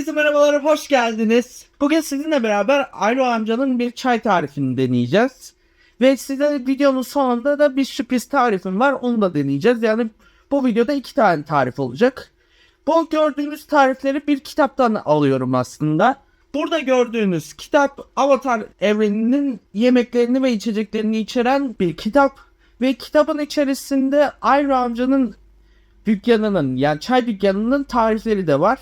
Herkese merhabalar, hoş geldiniz. Bugün sizinle beraber Ayro amcanın bir çay tarifini deneyeceğiz. Ve size videonun sonunda da bir sürpriz tarifim var, onu da deneyeceğiz. Yani bu videoda iki tane tarif olacak. Bu gördüğünüz tarifleri bir kitaptan alıyorum aslında. Burada gördüğünüz kitap Avatar evreninin yemeklerini ve içeceklerini içeren bir kitap. Ve kitabın içerisinde Ayro amcanın dükkanının yani çay dükkanının tarifleri de var.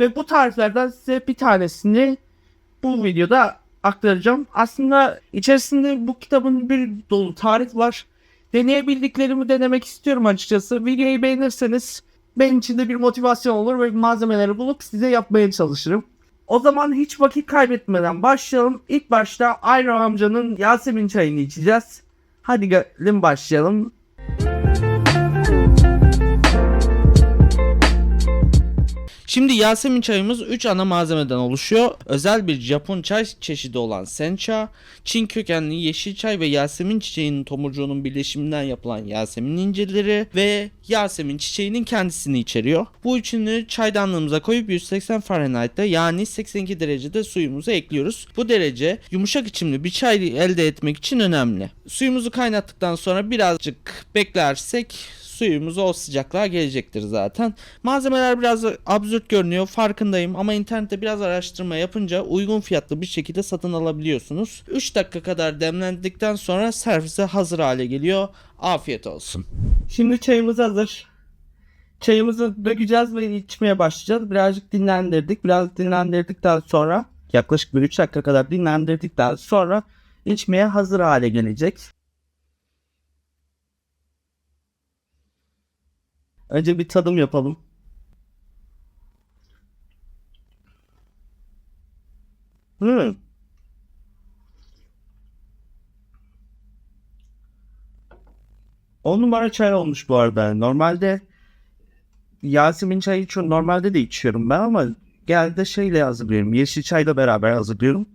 Ve bu tariflerden size bir tanesini bu videoda aktaracağım. Aslında içerisinde bu kitabın bir dolu tarif var. Deneyebildiklerimi denemek istiyorum açıkçası. Videoyu beğenirseniz benim için de bir motivasyon olur ve malzemeleri bulup size yapmaya çalışırım. O zaman hiç vakit kaybetmeden başlayalım. İlk başta Ayro amcanın Yasemin çayını içeceğiz. Hadi gelin başlayalım. Şimdi Yasemin çayımız 3 ana malzemeden oluşuyor. Özel bir Japon çay çeşidi olan sencha, Çin kökenli yeşil çay ve Yasemin çiçeğinin tomurcuğunun birleşiminden yapılan Yasemin inceleri ve Yasemin çiçeğinin kendisini içeriyor. Bu üçünü çaydanlığımıza koyup 180 Fahrenheit'te yani 82 derecede suyumuzu ekliyoruz. Bu derece yumuşak içimli bir çay elde etmek için önemli. Suyumuzu kaynattıktan sonra birazcık beklersek suyumuz o sıcaklığa gelecektir zaten. Malzemeler biraz absürt görünüyor farkındayım ama internette biraz araştırma yapınca uygun fiyatlı bir şekilde satın alabiliyorsunuz. 3 dakika kadar demlendikten sonra servise hazır hale geliyor. Afiyet olsun. Şimdi çayımız hazır. Çayımızı dökeceğiz ve içmeye başlayacağız. Birazcık dinlendirdik. Biraz dinlendirdikten sonra yaklaşık bir 3 dakika kadar dinlendirdikten sonra içmeye hazır hale gelecek. Önce bir tadım yapalım. Hmm. On numara çay olmuş bu arada. Normalde Yasemin çayı çok normalde de içiyorum ben ama genelde şeyle hazırlıyorum. Yeşil çayla beraber hazırlıyorum.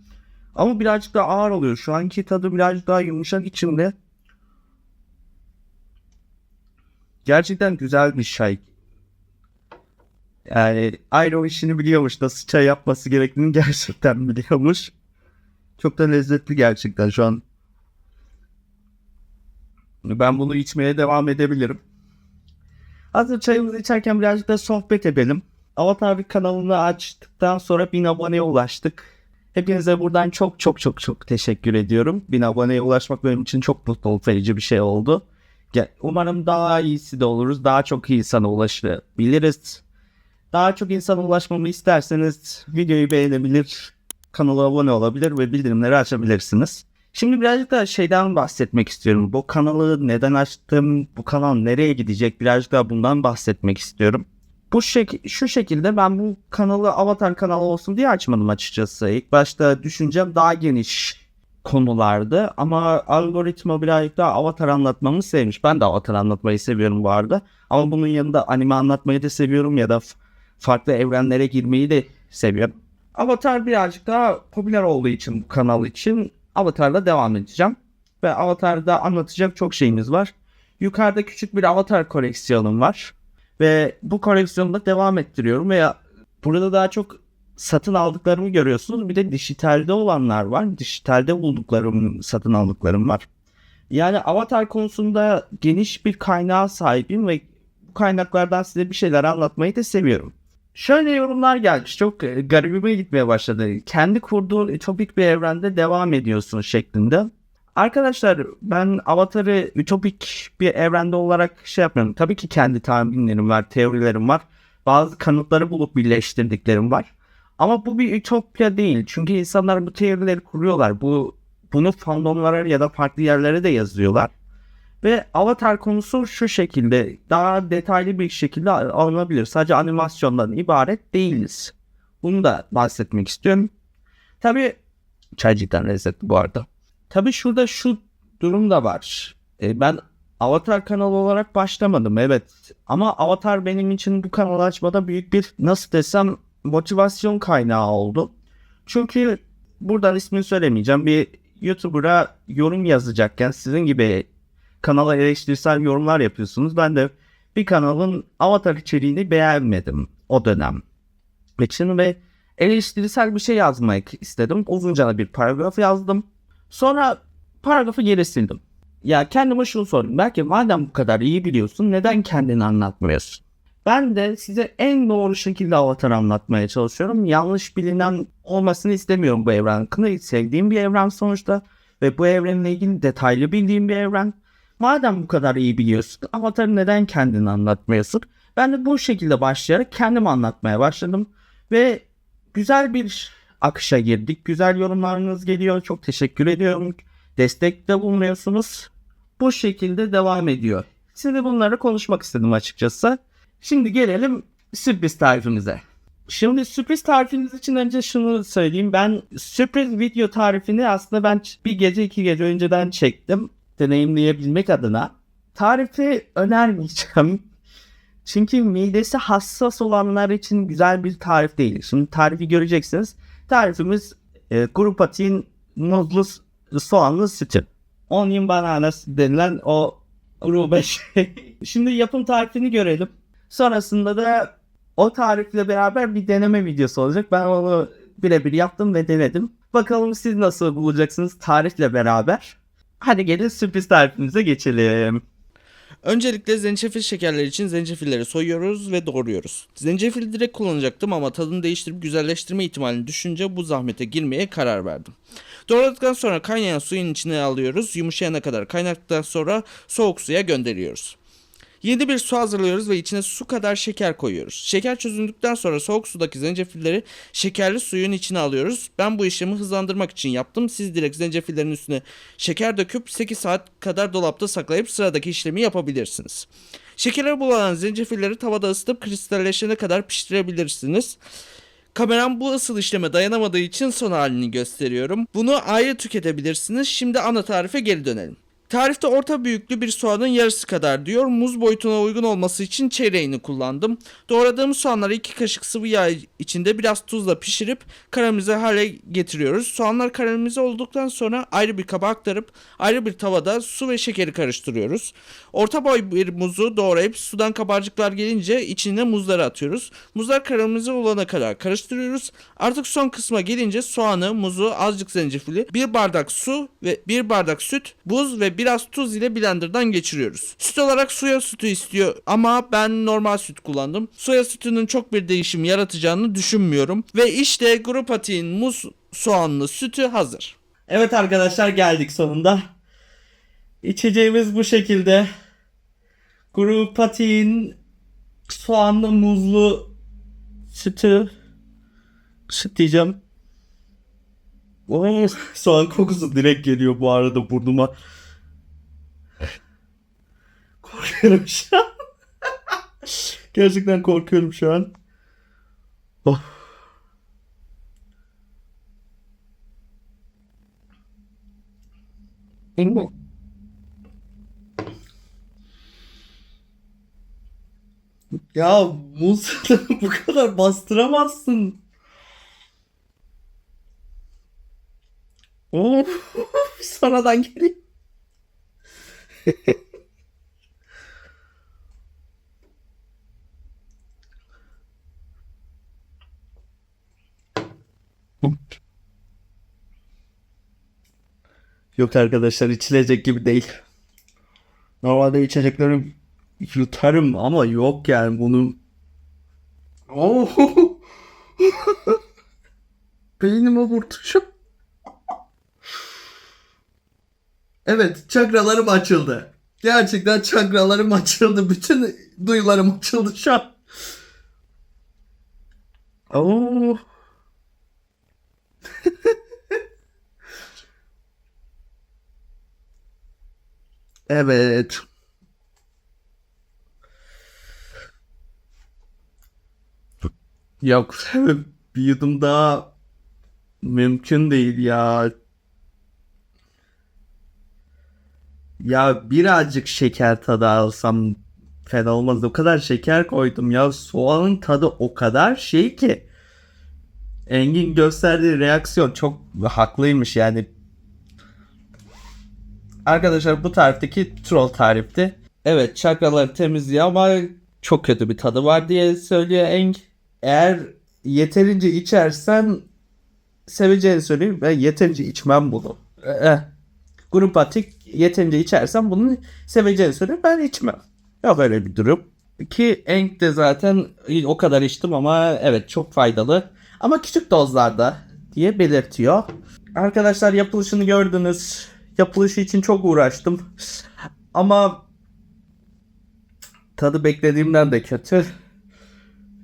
Ama birazcık daha ağır oluyor. Şu anki tadı birazcık daha yumuşak içimde. Gerçekten güzel bir çay. Yani ayrı o işini biliyormuş. Nasıl çay yapması gerektiğini gerçekten biliyormuş. Çok da lezzetli gerçekten şu an. Ben bunu içmeye devam edebilirim. Hazır çayımızı içerken birazcık da sohbet edelim. Avatar bir kanalını açtıktan sonra 1000 aboneye ulaştık. Hepinize buradan çok çok çok çok teşekkür ediyorum. 1000 aboneye ulaşmak benim için çok mutluluk verici bir şey oldu. Umarım daha iyisi de oluruz. Daha çok insana ulaşabiliriz. Daha çok insana ulaşmamı isterseniz videoyu beğenebilir, kanala abone olabilir ve bildirimleri açabilirsiniz. Şimdi birazcık da şeyden bahsetmek istiyorum. Bu kanalı neden açtım, bu kanal nereye gidecek birazcık daha bundan bahsetmek istiyorum. Bu şek şu şekilde ben bu kanalı Avatar kanalı olsun diye açmadım açıkçası. İlk başta düşüncem daha geniş konulardı ama algoritma birazcık daha avatar anlatmamı sevmiş. Ben de avatar anlatmayı seviyorum bu arada. Ama bunun yanında anime anlatmayı da seviyorum ya da farklı evrenlere girmeyi de seviyorum. Avatar birazcık daha popüler olduğu için bu kanal için Avatar'la devam edeceğim. Ve Avatar'da anlatacak çok şeyimiz var. Yukarıda küçük bir Avatar koleksiyonum var. Ve bu koleksiyonda devam ettiriyorum ve burada daha çok satın aldıklarımı görüyorsunuz. Bir de dijitalde olanlar var. Dijitalde bulduklarım, satın aldıklarım var. Yani avatar konusunda geniş bir kaynağa sahibim ve bu kaynaklardan size bir şeyler anlatmayı da seviyorum. Şöyle yorumlar gelmiş. Çok e, garibime gitmeye başladı. Kendi kurduğun ütopik bir evrende devam ediyorsun şeklinde. Arkadaşlar ben Avatar'ı ütopik bir evrende olarak şey yapmıyorum. Tabii ki kendi tahminlerim var, teorilerim var. Bazı kanıtları bulup birleştirdiklerim var. Ama bu bir ütopya değil. Çünkü insanlar bu teorileri kuruyorlar. Bu bunu fandomlara ya da farklı yerlere de yazıyorlar. Ve Avatar konusu şu şekilde daha detaylı bir şekilde alınabilir. Sadece animasyondan ibaret değiliz. Bunu da bahsetmek istiyorum. Tabii çay cidden lezzetli bu arada. Tabii şurada şu durum da var. E, ben Avatar kanalı olarak başlamadım evet. Ama Avatar benim için bu kanalı açmada büyük bir nasıl desem motivasyon kaynağı oldu. Çünkü buradan ismini söylemeyeceğim. Bir YouTuber'a yorum yazacakken sizin gibi kanala eleştirisel yorumlar yapıyorsunuz. Ben de bir kanalın avatar içeriğini beğenmedim o dönem. için ve eleştirisel bir şey yazmak istedim. Uzunca bir paragraf yazdım. Sonra paragrafı geri sildim. Ya kendime şunu sordum. Belki madem bu kadar iyi biliyorsun neden kendini anlatmıyorsun? Ben de size en doğru şekilde Avatar anlatmaya çalışıyorum. Yanlış bilinen olmasını istemiyorum bu evren hakkında. Sevdiğim bir evren sonuçta. Ve bu evrenle ilgili detaylı bildiğim bir evren. Madem bu kadar iyi biliyorsun Avatar'ı neden kendini anlatmıyorsun? Ben de bu şekilde başlayarak kendim anlatmaya başladım. Ve güzel bir akışa girdik. Güzel yorumlarınız geliyor. Çok teşekkür ediyorum. Destekte bulunuyorsunuz. Bu şekilde devam ediyor. Şimdi bunları konuşmak istedim açıkçası. Şimdi gelelim sürpriz tarifimize. Şimdi sürpriz tarifimiz için önce şunu söyleyeyim. Ben sürpriz video tarifini aslında ben bir gece iki gece önceden çektim. Deneyimleyebilmek adına. Tarifi önermeyeceğim. Çünkü midesi hassas olanlar için güzel bir tarif değil. Şimdi tarifi göreceksiniz. Tarifimiz e, kuru patiğin muzlu soğanlı sütü. Onion bananas denilen o kuru şey. Şimdi yapım tarifini görelim. Sonrasında da o tarifle beraber bir deneme videosu olacak. Ben onu birebir yaptım ve denedim. Bakalım siz nasıl bulacaksınız tarifle beraber. Hadi gelin sürpriz tarifimize geçelim. Öncelikle zencefil şekerleri için zencefilleri soyuyoruz ve doğruyoruz. Zencefili direkt kullanacaktım ama tadını değiştirip güzelleştirme ihtimalini düşünce bu zahmete girmeye karar verdim. Doğradıktan sonra kaynayan suyun içine alıyoruz. Yumuşayana kadar kaynattıktan sonra soğuk suya gönderiyoruz. Yeni bir su hazırlıyoruz ve içine su kadar şeker koyuyoruz. Şeker çözündükten sonra soğuk sudaki zencefilleri şekerli suyun içine alıyoruz. Ben bu işlemi hızlandırmak için yaptım. Siz direkt zencefillerin üstüne şeker döküp 8 saat kadar dolapta saklayıp sıradaki işlemi yapabilirsiniz. Şekere bulanan zencefilleri tavada ısıtıp kristalleşene kadar pişirebilirsiniz. Kameram bu ısıl işleme dayanamadığı için son halini gösteriyorum. Bunu ayrı tüketebilirsiniz. Şimdi ana tarife geri dönelim. Tarifte orta büyüklü bir soğanın yarısı kadar diyor. Muz boyutuna uygun olması için çeyreğini kullandım. Doğradığım soğanları 2 kaşık sıvı yağ içinde biraz tuzla pişirip karamelize hale getiriyoruz. Soğanlar karamelize olduktan sonra ayrı bir kaba aktarıp ayrı bir tavada su ve şekeri karıştırıyoruz. Orta boy bir muzu doğrayıp sudan kabarcıklar gelince içine muzları atıyoruz. Muzlar karamelize olana kadar karıştırıyoruz. Artık son kısma gelince soğanı, muzu, azıcık zencefili, bir bardak su ve bir bardak süt, buz ve biraz tuz ile blenderdan geçiriyoruz. Süt olarak soya sütü istiyor ama ben normal süt kullandım. Soya sütünün çok bir değişim yaratacağını düşünmüyorum. Ve işte grup muz soğanlı sütü hazır. Evet arkadaşlar geldik sonunda. İçeceğimiz bu şekilde. Patiğin soğanlı muzlu sütü süt diyeceğim. Oo, soğan kokusu direkt geliyor bu arada burnuma. Korkuyorum şu an. Gerçekten korkuyorum şu an. Oh. Ya muz bu kadar bastıramazsın. Of, sonradan geliyor. Yok arkadaşlar içilecek gibi değil. Normalde içeceklerim yutarım ama yok yani bunun. Oh. Beynime vurdu şu. Evet çakralarım açıldı. Gerçekten çakralarım açıldı. Bütün duyularım açıldı şu an. Oh. evet. Yok bir yudum daha mümkün değil ya. Ya birazcık şeker tadı alsam fena olmaz. O kadar şeker koydum ya. Soğanın tadı o kadar şey ki. Engin gösterdiği reaksiyon çok haklıymış yani. Arkadaşlar bu tarifteki troll tarifti. Evet çakraları temizliyor ama çok kötü bir tadı var diye söylüyor Eng. Eğer yeterince içersen seveceğini söyleyeyim. Ben yeterince içmem bunu. Ee, grup atik yeterince içersen bunu seveceğini söyleyeyim. Ben içmem. Yok öyle bir durum. Ki Enk de zaten o kadar içtim ama evet çok faydalı. Ama küçük dozlarda diye belirtiyor. Arkadaşlar yapılışını gördünüz. Yapılışı için çok uğraştım. Ama tadı beklediğimden de kötü.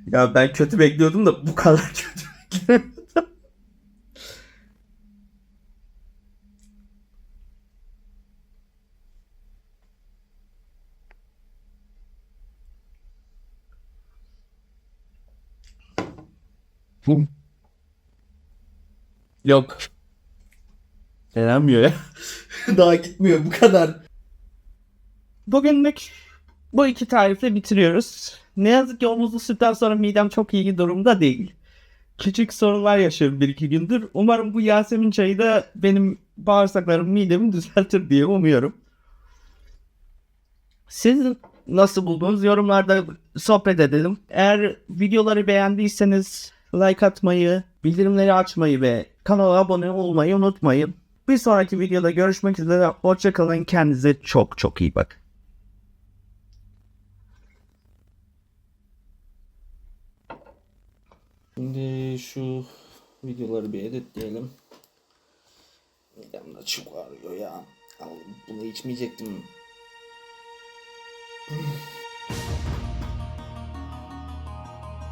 Ya ben kötü bekliyordum da bu kadar kötü beklemiyordum. Yok. Denenmiyor ya. Daha gitmiyor bu kadar. Bugünlük bu iki tarifle bitiriyoruz. Ne yazık ki omuzlu sütten sonra midem çok iyi durumda değil. Küçük sorunlar yaşıyorum bir iki gündür. Umarım bu Yasemin çayı da benim bağırsaklarım midemi düzeltir diye umuyorum. Siz nasıl buldunuz? Yorumlarda sohbet edelim. Eğer videoları beğendiyseniz like atmayı, bildirimleri açmayı ve kanala abone olmayı unutmayın. Bir sonraki videoda görüşmek üzere. Hoşçakalın. Kendinize çok çok iyi bakın. Şimdi şu videoları bir editleyelim. Midem de çok ağrıyor ya. Bunu içmeyecektim.